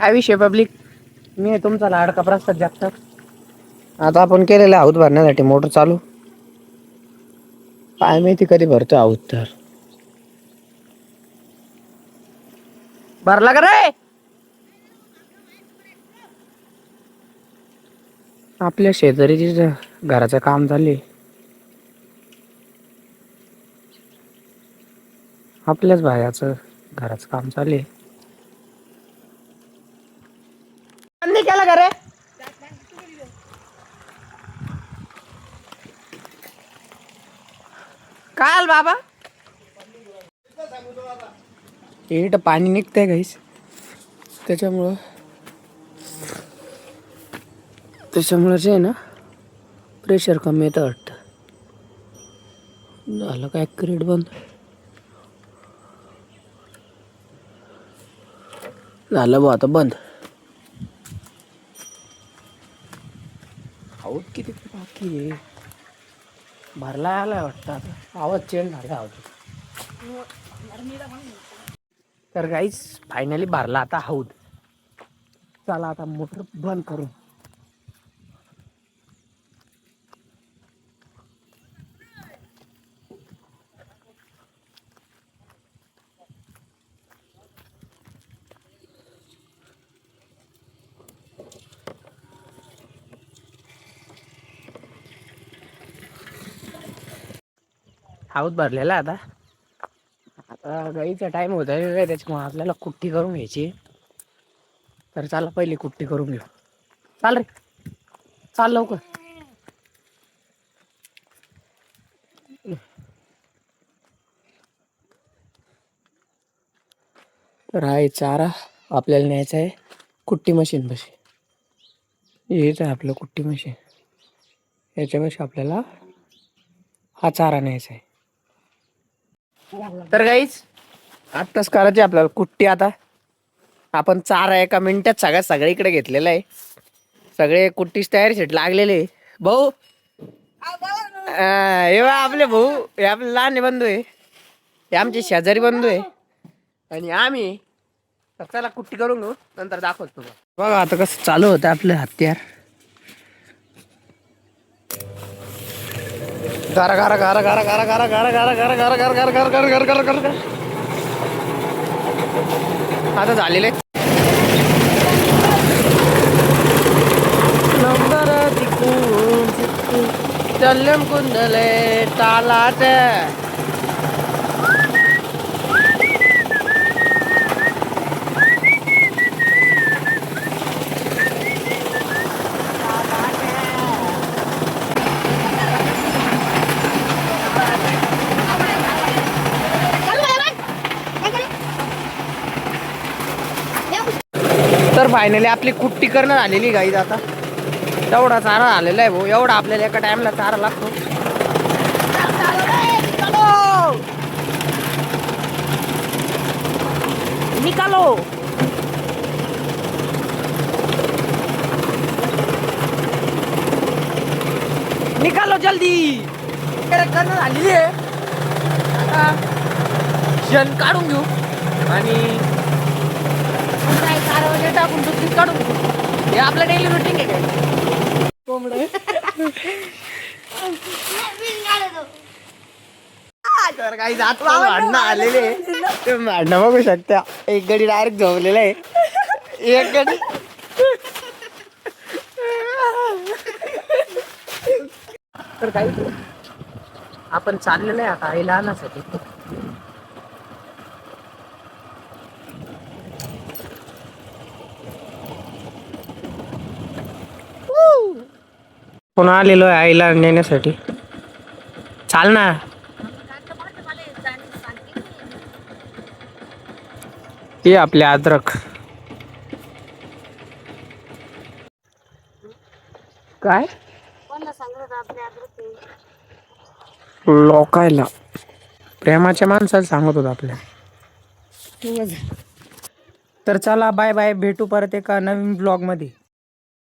काय विषय पब्लिक मी तुमचा लाडका प्रसाद जागतात आता आपण केलेलं आहोत भरण्यासाठी मोटर चालू. काय माहिती कधी भरतो आहोत तर. भरला का रे? आपल्या शेजारीची ज- घराचं काम चालले आपल्याच भायाचं घराचं काम चालले बंदी केला का रे काय आल बाबा. इथं पाणी निघतंय काहीच त्याच्यामुळं त्याच्यामुळं जे ना प्रेशर कमी येतं वाटतं. झालं काय क्रेट बंद? झालं बा आता बंद. आऊट किती बाकी आहे? भरला आलाय वाटतं आता. आवाज चेंज झाला आवाज तर काहीच फायनली भरला आता हौद. चला आता मोटर बंद करू. हाऊत भरलेला आता. आता गाईचा टाईम होता आहे त्याच्यामुळे आपल्याला कुट्टी करून घ्यायची. तर चला पहिली कुट्टी करून घेऊ. चाल रे. चाल लवकर. तर हा चारा आपल्याला न्यायचा आहे. कुट्टी मशीन बशी हेच आहे आपलं कुट्टी मशीन याच्यापाशी आपल्याला हा चारा न्यायचा आहे. तर गाईच आत्ताच करायची आपल्याला कुट्टी आता. आपण चारा एका मिनिटात सगळ्या सगळीकडे घेतलेला आहे. सगळे कुट्टीच तयारी शेट लागलेले भाऊ अं, हे आपले भाऊ हे आपले लहान बंधू आहे. हे आमचे शेजारी बंधू आहे. आणि आम्ही तर चला कुट्टी करून घेऊ नंतर दाखवतो बघा आता कसं चालू होतं आपलं हत्यार. गारा गारा गारा गारा गारा गारा गारा गारा गारा गारा गारा गारा गारा गारा गारा गारा गारा आता झालेलं आहे नंबर चल्लम कुंडले तालाट फायनली आपली कुट्टी करणं झालेली गाईज आता. एवढा चारा झालेला आहे भाऊ. एवढा आपल्याला एका टाइमला चारा लागतो. निकालो. निकालो जल्दी. करणं झालेली आहे. आता शेण काढून घेऊ. आणि वगैरे टाकून दुसरी काढून हे आपलं डेली रुटीन आहे काय? कोंबडं. तर काही जात भांडणं आलेले. तुम्ही भांडणं बघू शकता एक गडी डायरेक्ट झोपलेला आहे. एक गडी. तर काही आपण चाललेलं आहे आता आईला आणण्यासाठी पुन्हा आलेलो आहे आईला नेण्यासाठी. चाल ना. ते आपले अद्रक. काय? लोकायला. प्रेमाच्या माणसाला सांगत होत आपल्या. तर चला बाय बाय भेटू परत एका नवीन ब्लॉगमध्ये.